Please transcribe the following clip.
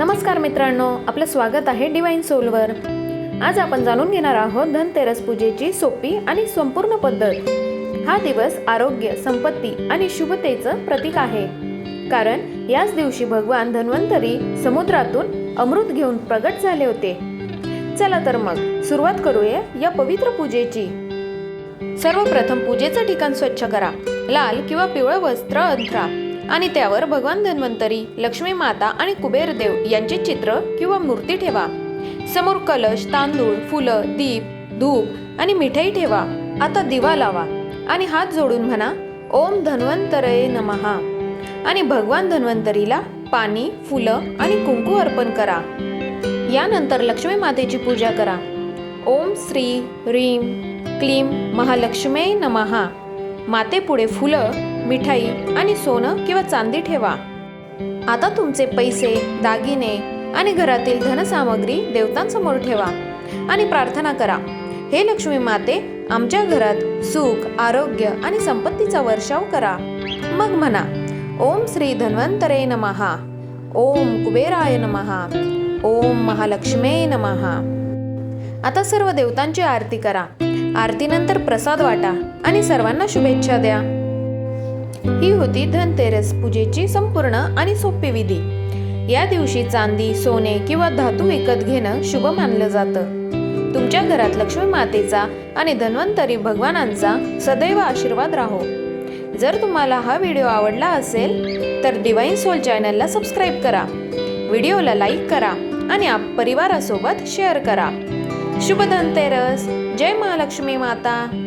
नमस्कार मित्रांनो आपलं स्वागत आहे डिवाईन सोलवर आज आपण जाणून घेणार आहोत धनतेरस पूजेची सोपी आणि संपूर्ण पद्धत. हा दिवस आरोग्य संपत्ती आणि शुभतेचं प्रतीक आहे. कारण याच दिवशी भगवान धन्वंतरी समुद्रातून अमृत घेऊन प्रगट झाले होते. चला तर मग सुरुवात करूया या पवित्र पूजेची. सर्वप्रथम पूजेचं ठिकाण स्वच्छ करा. लाल किंवा पिवळं वस्त्र अंतरा आणि त्यावर भगवान धन्वंतरी लक्ष्मी माता आणि कुबेर देव यांचे चित्र किंवा मूर्ती ठेवा. समोर कलश तांदूळ फुलं दीप धूप आणि मिठाई ठेवा. आता दिवा लावा आणि हात जोडून म्हणा ओम धन्वंतरये नमहा आणि भगवान धन्वंतरीला पाणी फुलं आणि कुंकू अर्पण करा. यानंतर लक्ष्मी मातेची पूजा करा. ओम श्री ह्रीम क्लीम महालक्ष्मी नमहा मातेपुढे फुलं मिठाई आणि सोनं किंवा चांदी ठेवा. आता तुमचे पैसे दागिने आणि घरातील धनसामग्री देवतांसमोर ठेवा आणि प्रार्थना करा. हे लक्ष्मी माते आमच्या घरात सुख आरोग्य आणि संपत्तीचा वर्षाव करा. मग म्हणा ओम श्री धन्वंतरे नमहा ओम कुबेराय नमहा ओम महालक्ष्मे नमहा. आता सर्व देवतांची आरती करा. आरतीनंतर प्रसाद वाटा आणि सर्वांना शुभेच्छा द्या. ही होती धनतेरस पूजेची संपूर्ण आणि सोपी विधी. या दिवशी चांदी सोने किंवा धातू विकत घेणं शुभ मानलं जातं. तुमच्या घरात लक्ष्मी मातेचा आणि धन्वंतरी भगवानांचा सदैव आशीर्वाद राहो. जर तुम्हाला हा व्हिडिओ आवडला असेल तर डिवाईन सोल चॅनलला सबस्क्राईब करा. व्हिडिओला लाईक करा आणि आप परिवारासोबत शेअर करा. शुभ धनतेरस. जय महालक्ष्मी माता.